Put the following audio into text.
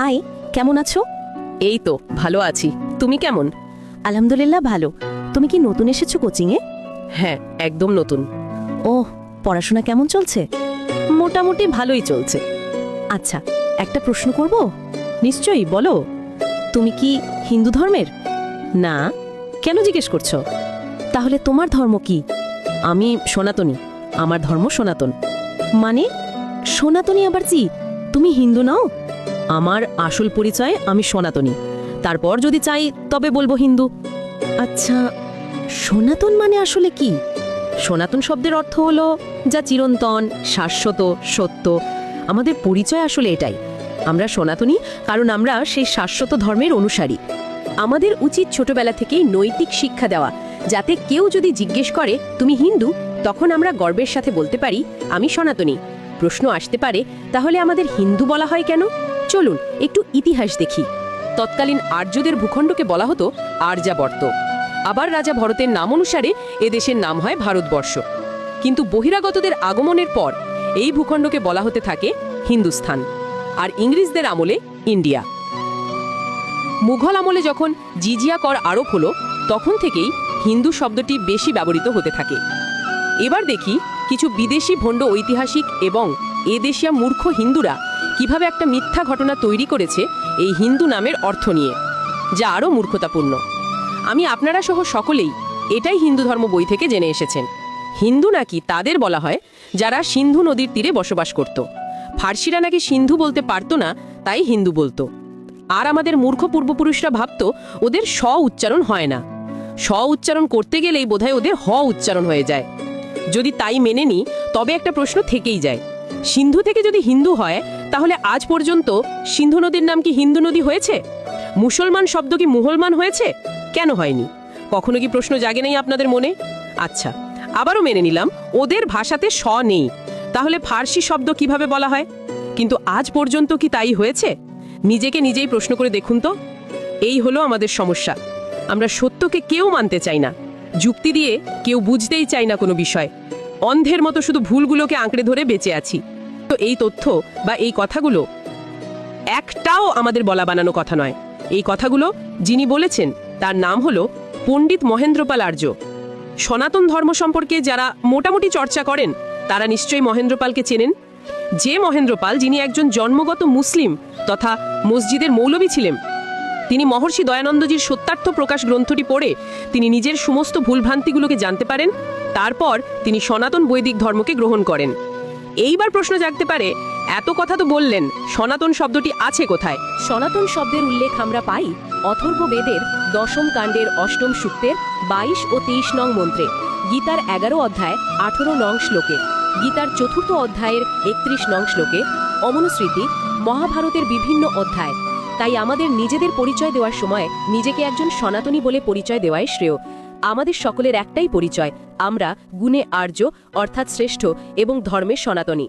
High কেমন আছো? এই তো ভালো আছি। তুমি কেমন? আলহামদুলিল্লাহ ভালো। তুমি কি নতুন এসেছ কোচিংয়ে? হ্যাঁ একদম নতুন। ও পড়াশোনা কেমন চলছে? মোটামুটি ভালোই চলছে। আচ্ছা একটা প্রশ্ন করব? নিশ্চয়ই বলো। তুমি কি হিন্দু ধর্মের? না। কেন জিজ্ঞেস করছ? তাহলে তোমার ধর্ম কি? আমি সনাতনী। আমার ধর্ম সনাতন। মানে? সনাতনী আবার কি? তুমি হিন্দু নাও? আমার আসল পরিচয় আমি সনাতনী। তারপর যদি চাই তবে বলব হিন্দু। আচ্ছা সনাতন মানে আসলে কি? সনাতন শব্দের অর্থ হলো যা চিরন্তন শাশ্বত সত্য। আমাদের পরিচয় আসলে এটাই। আমরা সনাতনী কারণ আমরা সেই শাশ্বত ধর্মের অনুসারী। আমাদের উচিত ছোটবেলা থেকেই নৈতিক শিক্ষা দেওয়া যাতে কেউ যদি জিজ্ঞেস করে তুমি হিন্দু? তখন আমরা গর্বের সাথে বলতে পারি আমি সনাতনী। প্রশ্ন আসতে পারে তাহলে আমাদের হিন্দু বলা হয় কেন? চলুন, একটু ইতিহাস দেখি। তৎকালীন আর্যদের ভূখণ্ডকে বলা হতো আর্যাবর্ত। আবার রাজা ভরতের নাম অনুসারে এদেশের নাম হয় ভারতবর্ষ। কিন্তু বহিরাগতদের আগমনের পর এই ভূখণ্ডকে বলা হতে থাকে হিন্দুস্থান, আর ইংরেজদের আমলে ইন্ডিয়া। মুঘল আমলে যখন জিজিয়া কর আরোপ হলো, তখন থেকেই হিন্দু শব্দটি বেশি ব্যবহৃত হতে থাকে। এবার দেখি কিছু বিদেশি ভণ্ড ঐতিহাসিক এবং এদেশিয়া মূর্খ হিন্দুরা কীভাবে একটা মিথ্যা ঘটনা তৈরি করেছে এই হিন্দু নামের অর্থ নিয়ে, যা আরও মূর্খতাপূর্ণ। আমি আপনারা সহ সকলেই এটাই হিন্দু ধর্ম বই থেকে জেনে এসেছেন। হিন্দু নাকি তাদের বলা হয় যারা সিন্ধু নদীর তীরে বসবাস করত। ফার্সিরা নাকি সিন্ধু বলতে পারতো না, তাই হিন্দু বলতো। আর আমাদের মূর্খ পূর্বপুরুষরা ভাবতো ওদের স উচ্চারণ হয় না। স উচ্চারণ করতে গেলেই বোধহয় ওদের হ উচ্চারণ হয়ে যায়। যদি তাই মেনে নিই তবে একটা প্রশ্ন থেকেই যায়। সিন্ধু থেকে যদি হিন্দু হয় তাহলে আজ পর্যন্ত সিন্ধু নদীর নাম কি হিন্দু নদী হয়েছে? মুসলমান শব্দ কি মুহলমান হয়েছে? কেন হয়নি? কখনো কি প্রশ্ন জাগে নেই আপনাদের মনে? আচ্ছা আবারও মেনে নিলাম, ওদের ভাষাতে স নেই। তাহলে ফার্সি শব্দ কীভাবে বলা হয়? কিন্তু আজ পর্যন্ত কি তাই হয়েছে? নিজেকে নিজেই প্রশ্ন করে দেখুন তো। এই হলো আমাদের সমস্যা। আমরা সত্যকে কেউ মানতে চাই না। যুক্তি দিয়ে কেউ বুঝতেই চাই না কোনো বিষয়। অন্ধের মতো শুধু ভুলগুলোকে আঁকড়ে ধরে বেঁচে আছি। তো এই তথ্য বা এই কথাগুলো একটাও আমাদের বলা বানানো কথা নয়। এই কথাগুলো যিনি বলেছেন, তার নাম হলো পণ্ডিত মহেন্দ্রপাল আর্য। সনাতন ধর্ম সম্পর্কে যারা মোটামুটি চর্চা করেন, তারা নিশ্চয়ই মহেন্দ্রপালকে চেনেন। যে মহেন্দ্রপাল, যিনি একজন জন্মগত মুসলিম তথা মসজিদের মৌলবী ছিলেন, তিনি মহর্ষি দয়ানন্দজির সত্যার্থ প্রকাশ গ্রন্থটি পড়ে তিনি নিজের সমস্ত ভুলভ্রান্তিগুলোকে জানতে পারেন, তারপর তিনি সনাতন বৈদিক ধর্মকে গ্রহণ করেন। এইবার প্রশ্ন জাগতে পারে, এত কথা তো বললেন, সনাতন শব্দটি আছে কোথায়? সনাতন শব্দের উল্লেখ আমরা পাই অথর্ব বেদের দশম কাণ্ডের অষ্টম সূক্তের বাইশ ও তেইশ নং মন্ত্রে, গীতার এগারো অধ্যায়, আঠেরো নং শ্লোকে, গীতার চতুর্থ অধ্যায়ের একত্রিশ নং শ্লোকে, অমনুস্মৃতি, মহাভারতের বিভিন্ন অধ্যায়, তাই আমাদের নিজেদের পরিচয় দেওয়ার সময় নিজেকে একজন সনাতনী বলে পরিচয় দেওয়াই শ্রেয়। আমাদের সকলের একটাই পরিচয় আমরা গুণে আর্য অর্থাৎ শ্রেষ্ঠ এবং ধর্মের সনাতনী।